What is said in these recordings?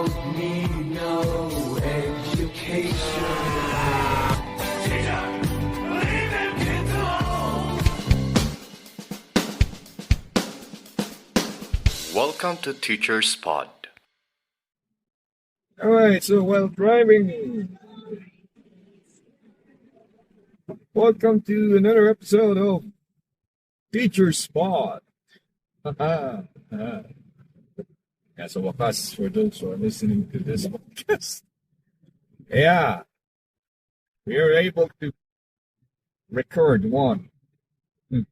don't need no education. Teacher, leave them kids alone. Welcome to Teacher's Pod. All right, so while driving, welcome to another episode of Teacher Spot. Haha. yeah, wakas for those who are listening to this podcast. Yeah, we are able to record one. Hmm.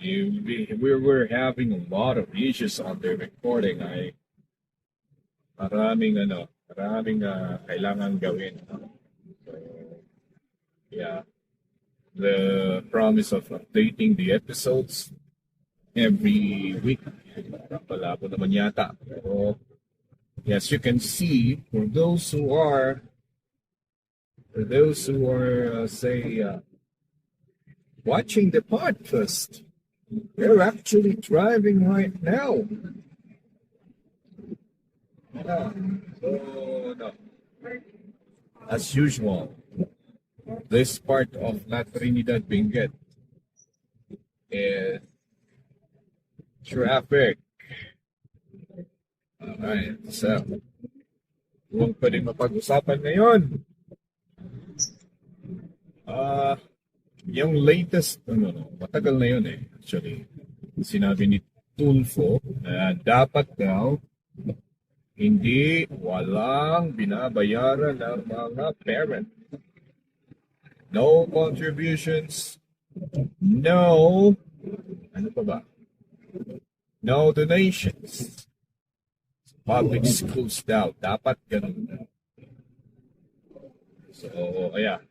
You- We, we were having a lot of issues on the recording. I maraming ano, maraming ah, kailangan gawin. So, yeah. The promise of updating the episodes every week. Malabo naman yata. Pero, yes, you can see, for those who are, for those who are, uh, say, uh, watching the podcast, they're actually driving right now. As usual, this part of La Trinidad Benguet is traffic. Alright, so, huwag pa rin mapag-usapan ngayon. Ah, yung latest, ano, no, matagal na yun eh, actually. Sinabi ni Tulfo na dapat daw hindi walang binabayaran ng mga parent. No contributions. No, ano pa ba? No donations. Public schools daw. Dapat ganun. So, ayan.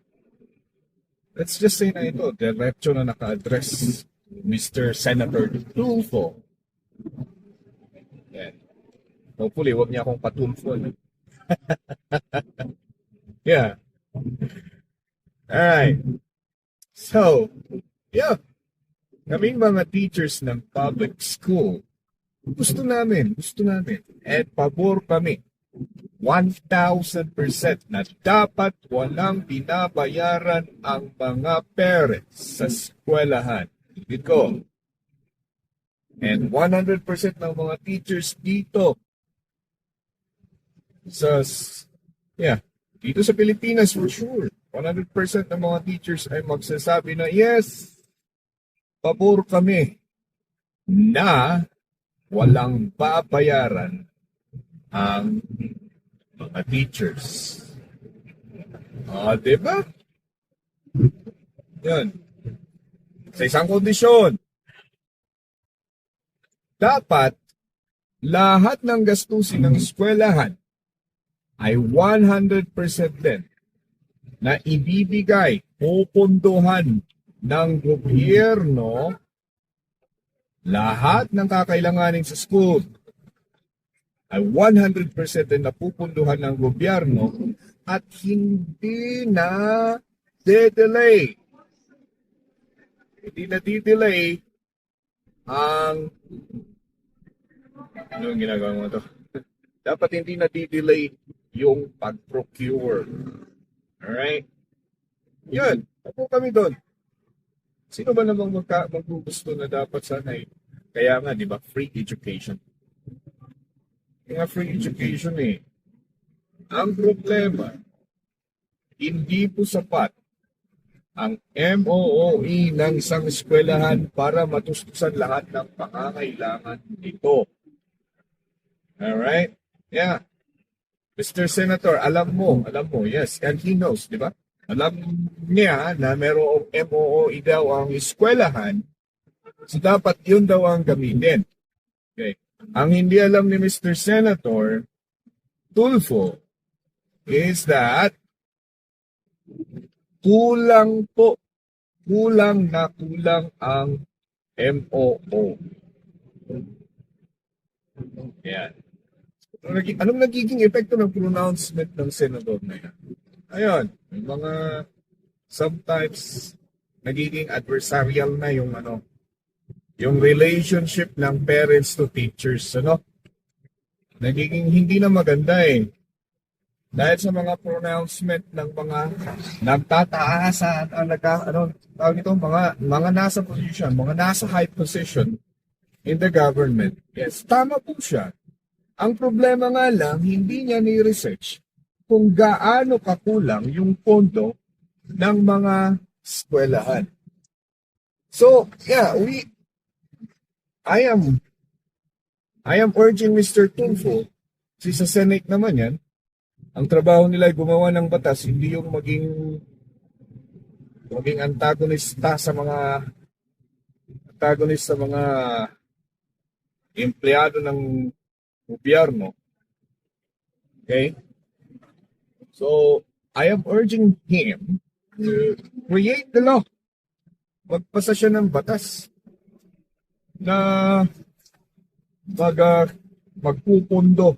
Let's just say na ito, diretso na naka-address Mr. Senator Tulfo. Yan. Hopefully, wag niya akong patulfo. yeah. Alright. So, yeah. Kaming mga teachers ng public school, gusto namin, gusto namin, at pabor kami, 1,000% na dapat walang binabayaran ang mga parents sa eskwelahan. Ito. And 100% ng mga teachers dito. Sa, yeah, dito sa Pilipinas for sure, 100% ng mga teachers ay magsasabi na, yes, pabor kami na walang babayaran ang mga teachers. Ah, di ba? Yan. Sa isang kondisyon, dapat lahat ng gastusin ng eskwelahan ay 100% din na ibibigay, pupunduhan ng gobyerno lahat ng kakailanganin sa school ay 100% din napupunduhan ng gobyerno at hindi na de-delay. Hindi na de-delay ang ano yung ginagawa mo to? Dapat hindi na de-delay yung pag-procure. Alright? Yun. Ako kami doon. Sino ba namang magka, maggugusto na dapat sana eh? Kaya nga, di ba, free education. Kaya free education eh. Ang problema, hindi po sapat ang MOOE ng isang eskwelahan para matustusan lahat ng pangangailangan nito. Alright? Yeah. Mr. Senator, alam mo, alam mo, yes, and he knows, di ba? Alam niya na merong MOOE daw ang eskwelahan, so dapat yun daw ang gamitin. Okay. Ang hindi alam ni Mr. Senator, Tulfo, is that kulang po, kulang na kulang ang MOO. Yan. Anong nagi- Anong nagiging epekto ng pronouncement ng senador na yan? Ayun, mga sometimes nagiging adversarial na yung ano, yung relationship ng parents to teachers, ano? nagiging hindi na maganda eh. Dahil sa mga pronouncement ng mga nagtataas at ang nagka, ano, tawag ito, mga, mga nasa position, mga nasa high position in the government. Yes, tama po siya. Ang problema nga lang, hindi niya ni-research kung gaano kakulang yung pondo ng mga eskwelahan. So, yeah, we, I am, I am urging Mr. Tulfo, si sa Senate naman yan, ang trabaho nila ay gumawa ng batas, hindi yung maging maging antagonista sa mga antagonist sa mga empleyado ng gobyerno. Okay? So, I am urging him to create the law. Magpasa siya ng batas na mag, uh, magpupundo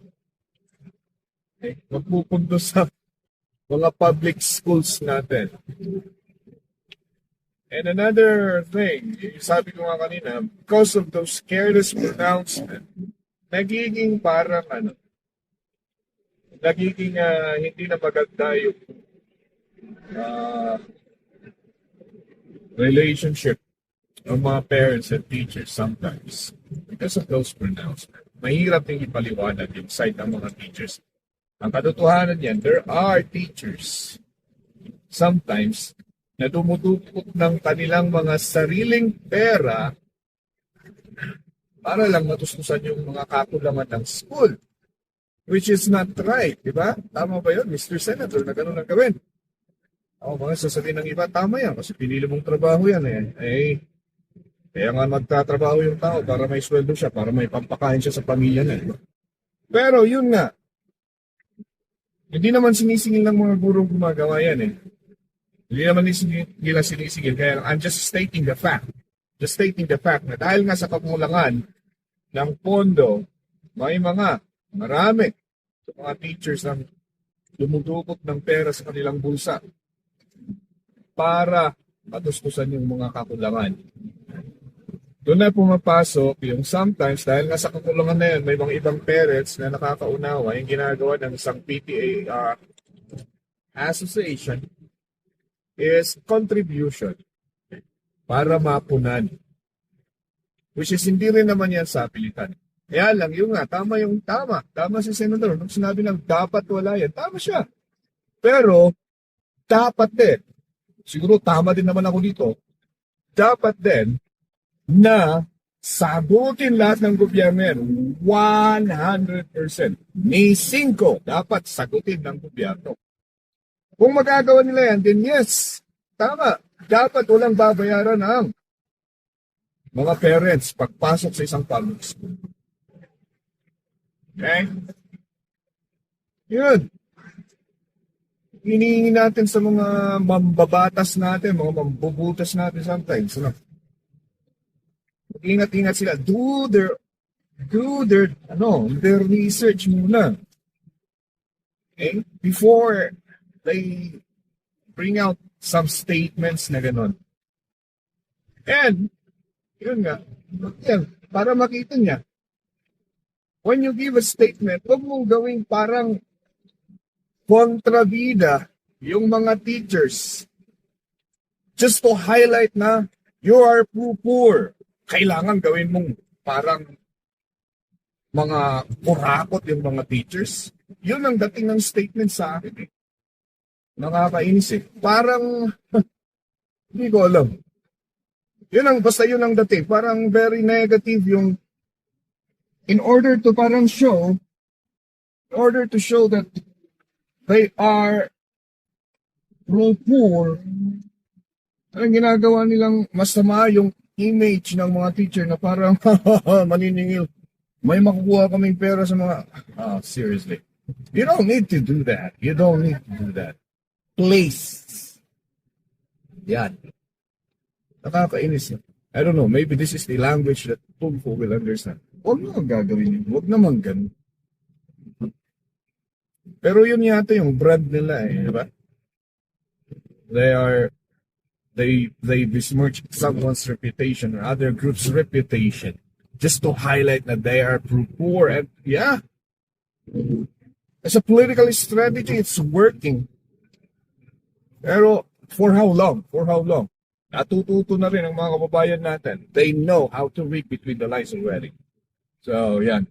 Okay? Magpupunto sa mga public schools natin. And another thing, yung sabi ko nga kanina, because of those careless pronouncement, nagiging parang ano, nagiging ah, hindi na maganda yung ah, relationship ng mga parents and teachers sometimes because of those pronouncements. Mahirap din ipaliwanag yung side ng mga teachers ang katotohanan niyan, there are teachers sometimes na dumudukot ng kanilang mga sariling pera para lang matustusan yung mga kakulangan ng school. Which is not right, di ba? Tama ba yun, Mr. Senator, na ganun ang gawin? Ako mga sasabihin ng iba, tama yan, kasi pinili mong trabaho yan eh. Eh, kaya nga magtatrabaho yung tao para may sweldo siya, para may pampakain siya sa pamilya niya. di ba? Pero yun nga, hindi naman sinisingil ng mga gurong gumagawa yan eh. Hindi naman nila sinisingil. Kaya I'm just stating the fact. Just stating the fact na dahil nga sa kakulangan ng pondo, may mga, marami, sa mga teachers ang dumudukot ng pera sa kanilang bulsa para matustusan yung mga kakulangan. Doon na pumapasok yung sometimes, dahil nga sa kakulangan na yan, may mga ibang parents na nakakaunawa yung ginagawa ng isang PTA uh, association is contribution para mapunan. Which is hindi rin naman yan sa pilitan. Kaya lang, yung nga, tama yung tama. Tama si Senator. Nung sinabi ng dapat wala yan, tama siya. Pero, dapat din, siguro tama din naman ako dito, dapat din, na sagutin lahat ng gobyerno yan. 100%. May 5 dapat sagutin ng gobyerno. Kung magagawa nila yan, then yes, tama. Dapat walang babayaran ng mga parents pagpasok sa isang public school. Okay? Yun. Hinihingi natin sa mga mambabatas natin, mga mambubutas natin sometimes. Ano? Ingat-ingat sila. Do their do their ano, their research muna. Okay? Before they bring out some statements na ganun. And, yun nga, yan, para makita niya, when you give a statement, huwag mong gawing parang kontrabida yung mga teachers just to highlight na you are poor. Kailangan gawin mong parang mga kurakot yung mga teachers. Yun ang dating ng statement sa akin. Eh. Nakakainis eh. Parang, hindi ko alam. Yun ang, basta yun ang dating. Parang very negative yung, in order to parang show, in order to show that they are pro-poor, ang ginagawa nilang masama yung image ng mga teacher na parang maniningil. May makukuha kaming pera sa mga... Ah, seriously. You don't need to do that. You don't need to do that. Please. Yan. Nakakainis. I don't know, maybe this is the language that Tulfo will understand. Huwag naman gagawin yun. Huwag naman ganun. Pero yun yata yung brand nila eh, di ba? They are, they, they besmirch someone's reputation or other group's reputation just to highlight that they are poor and yeah, As a political strategy, it's working. Pero for how long? For how long? Natututo na rin ang mga kababayan natin. They know how to read between the lines already. So, yan.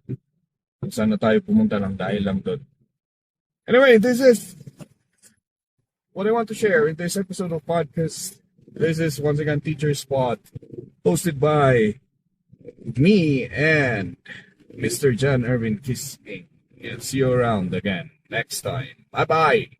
Kung saan na tayo pumunta ng dahil lang doon. Anyway, this is what I want to share in this episode of podcast. This is once again Teacher Spot, hosted by me and Mr. John Irvin Kissing. And see you around again next time. Bye bye.